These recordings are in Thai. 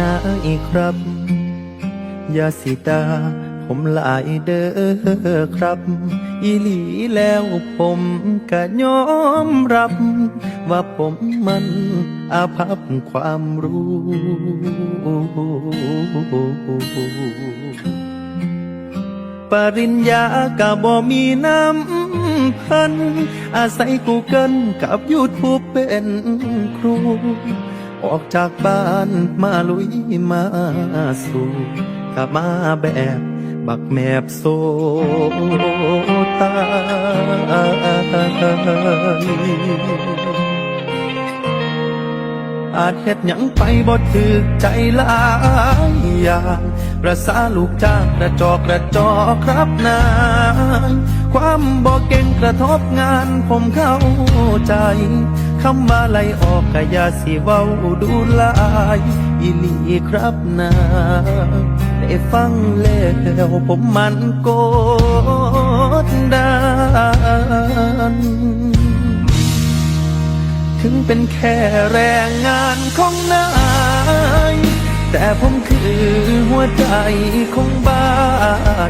เจ้านายครับ อย่าสิตา ผมหลายเด้อครับ อีหลีแล้วผมก็ยอมรับ ว่าผมมันอาภัพความรู้ ปริญญากะบ่มีน้ำพัน อาศัยกูเกิลกับยูทูบเป็นครู ออกจากบ้านมาลุยมาสู่กะมาแบบบักแมบโซตายอาจเฮ็ดหยังไปบ่ถึกใจหลายอย่างประสาลูกจ้างกระจอกกระจอกครับนายความบ่เก่งกระทบงานผมเข้าใจ คำว่าไล่ออกกะยาสิเว้าดูลายอีลีครับนาได้ฟังแล้วผมมันโกดดันถึงเป็นแค่แรงงานของนาย แต่ผมคือหัวใจของบ้าน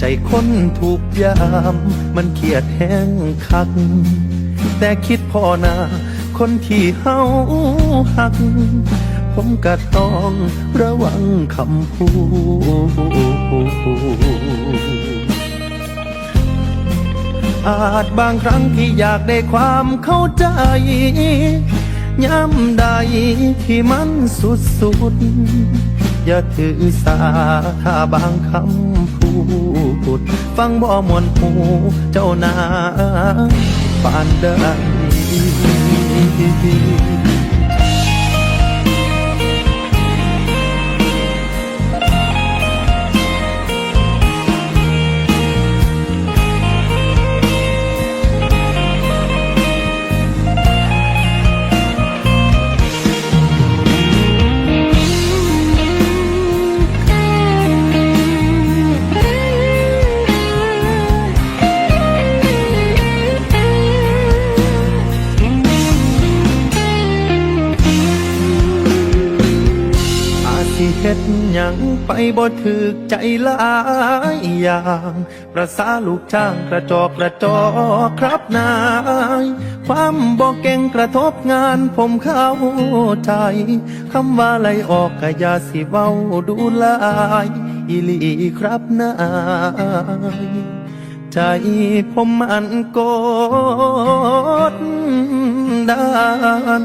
ใจคนถูกยาม มันเขียดแห้งคัก แต่คิดพอนา คนที่เฮาหัก ผมก็ต้องระวังคำพูดอาจบางครั้งที่อยากได้ความเข้าใจ ย้ำใดที่มันสุดสุด อย่าถือสาถ้าบางคำพูด ฟังบ่มวนหูเจ้านาปานใด ดหยังไปบ่ถึกใจหลายอย่าง ประสาลูกจ้างกระจอกกระจอกครับนาย ความบ่เก่งกระทบงานผมเข้าใจ คำว่าไลออกก็อย่าสิเว้าดูลายอีลีครับนายใจผมมันกดดัน